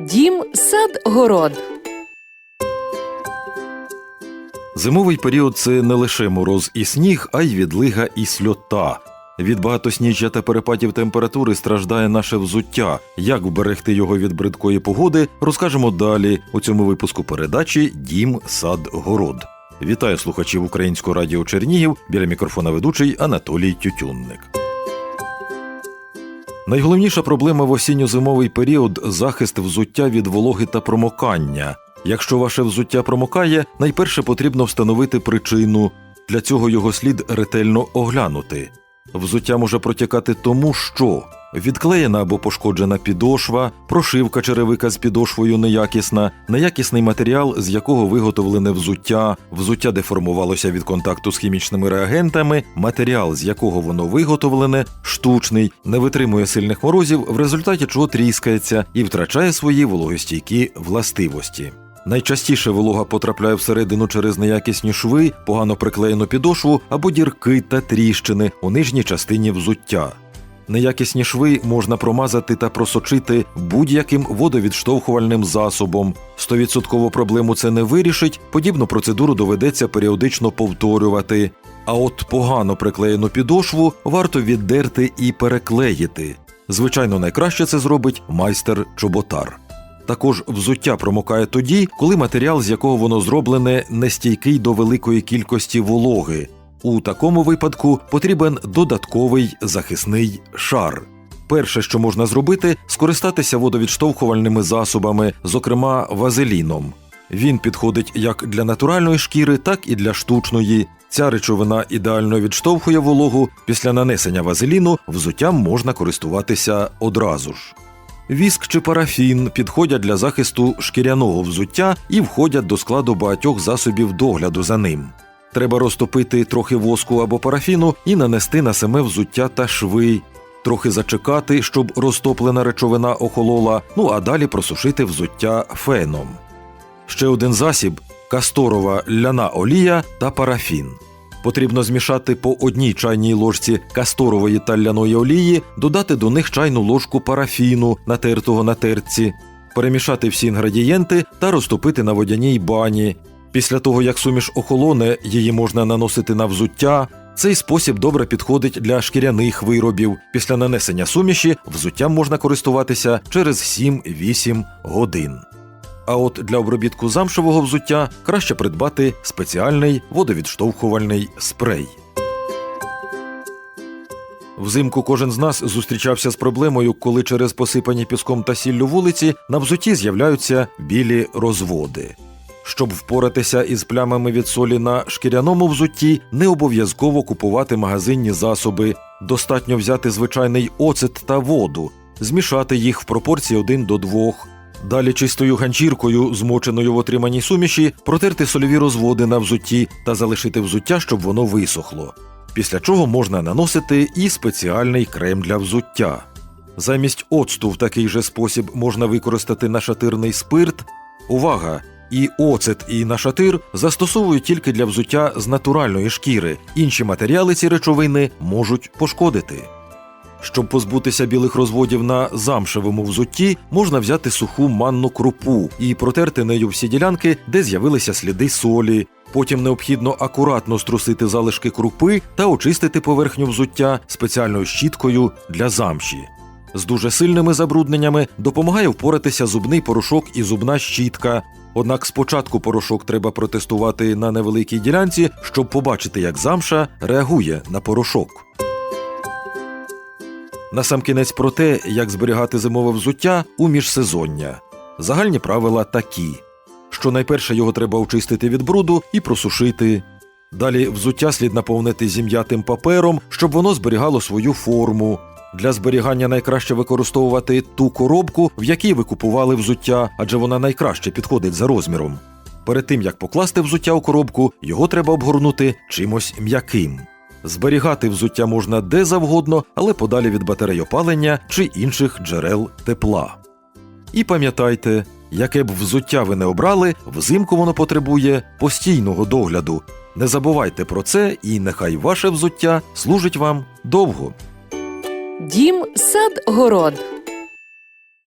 Дім, сад, город. Зимовий період це не лише мороз і сніг, а й відлига і сльота. Від багатосніжжя та перепадів температури страждає наше взуття. Як вберегти його від бридкої погоди, розкажемо далі у цьому випуску передачі Дім, сад, город. Вітаю слухачів Українського радіо Чернігів біля мікрофона ведучий Анатолій Тютюнник. Найголовніша проблема в осінньо-зимовий період захист взуття від вологи та промокання. Якщо ваше взуття промокає, найперше потрібно встановити причину. Для цього його слід ретельно оглянути. Взуття може протікати тому, що відклеєна або пошкоджена підошва, прошивка черевика з підошвою неякісна, неякісний матеріал, з якого виготовлене взуття, взуття деформувалося від контакту з хімічними реагентами, матеріал, з якого воно виготовлене, штучний, не витримує сильних морозів, в результаті чого тріскається і втрачає свої вологостійкі властивості. Найчастіше волога потрапляє всередину через неякісні шви, погано приклеєну підошву або дірки та тріщини у нижній частині взуття. Неякісні шви можна промазати та просочити будь-яким водовідштовхувальним засобом. Стовідсотково проблему це не вирішить, подібну процедуру доведеться періодично повторювати. А от погано приклеєну підошву варто віддерти і переклеїти. Звичайно, найкраще це зробить майстер-чоботар. Також взуття промокає тоді, коли матеріал, з якого воно зроблене, нестійкий до великої кількості вологи. У такому випадку потрібен додатковий захисний шар. Перше, що можна зробити, скористатися водовідштовхувальними засобами, зокрема вазеліном. Він підходить як для натуральної шкіри, так і для штучної. Ця речовина ідеально відштовхує вологу. Після нанесення вазеліну взуттям можна користуватися одразу ж. Віск чи парафін підходять для захисту шкіряного взуття і входять до складу багатьох засобів догляду за ним. Треба розтопити трохи воску або парафіну і нанести на саме взуття та шви, трохи зачекати, щоб розтоплена речовина охолола, ну а далі просушити взуття феном. Ще один засіб касторова ляна олія та парафін. Потрібно змішати по одній чайній ложці касторової та ляної олії, додати до них чайну ложку парафіну, натертого на тертці, перемішати всі інгредієнти та розтопити на водяній бані. Після того, як суміш охолоне, її можна наносити на взуття. Цей спосіб добре підходить для шкіряних виробів. Після нанесення суміші взуттям можна користуватися через 7-8 годин. А от для обробітку замшевого взуття краще придбати спеціальний водовідштовхувальний спрей. Взимку кожен з нас зустрічався з проблемою, коли через посипані піском та сіллю вулиці на взуті з'являються білі розводи. Щоб впоратися із плямами від солі на шкіряному взутті, не обов'язково купувати магазинні засоби. Достатньо взяти звичайний оцет та воду, змішати їх в пропорції 1 до 2. Далі чистою ганчіркою, змоченою в отриманій суміші, протерти сольові розводи на взутті та залишити взуття, щоб воно висохло. Після чого можна наносити і спеціальний крем для взуття. Замість оцту в такий же спосіб можна використати нашатирний спирт. Увага! І оцет, і нашатир застосовують тільки для взуття з натуральної шкіри. Інші матеріали ці речовини можуть пошкодити. Щоб позбутися білих розводів на замшевому взутті, можна взяти суху манну крупу і протерти нею всі ділянки, де з'явилися сліди солі. Потім необхідно акуратно струсити залишки крупи та очистити поверхню взуття спеціальною щіткою для замші. З дуже сильними забрудненнями допомагає впоратися зубний порошок і зубна щітка. Однак спочатку порошок треба протестувати на невеликій ділянці, щоб побачити, як замша реагує на порошок. Насамкінець про те, як зберігати зимове взуття у міжсезоння. Загальні правила такі: що найперше його треба очистити від бруду і просушити. Далі взуття слід наповнити зім'ятим папером, щоб воно зберігало свою форму. Для зберігання найкраще використовувати ту коробку, в якій ви купували взуття, адже вона найкраще підходить за розміром. Перед тим як покласти взуття у коробку, його треба обгорнути чимось м'яким. Зберігати взуття можна де завгодно, але подалі від батарей опалення чи інших джерел тепла. І пам'ятайте, яке б взуття ви не обрали, взимку воно потребує постійного догляду. Не забувайте про це, і нехай ваше взуття служить вам довго. Дім, сад, город.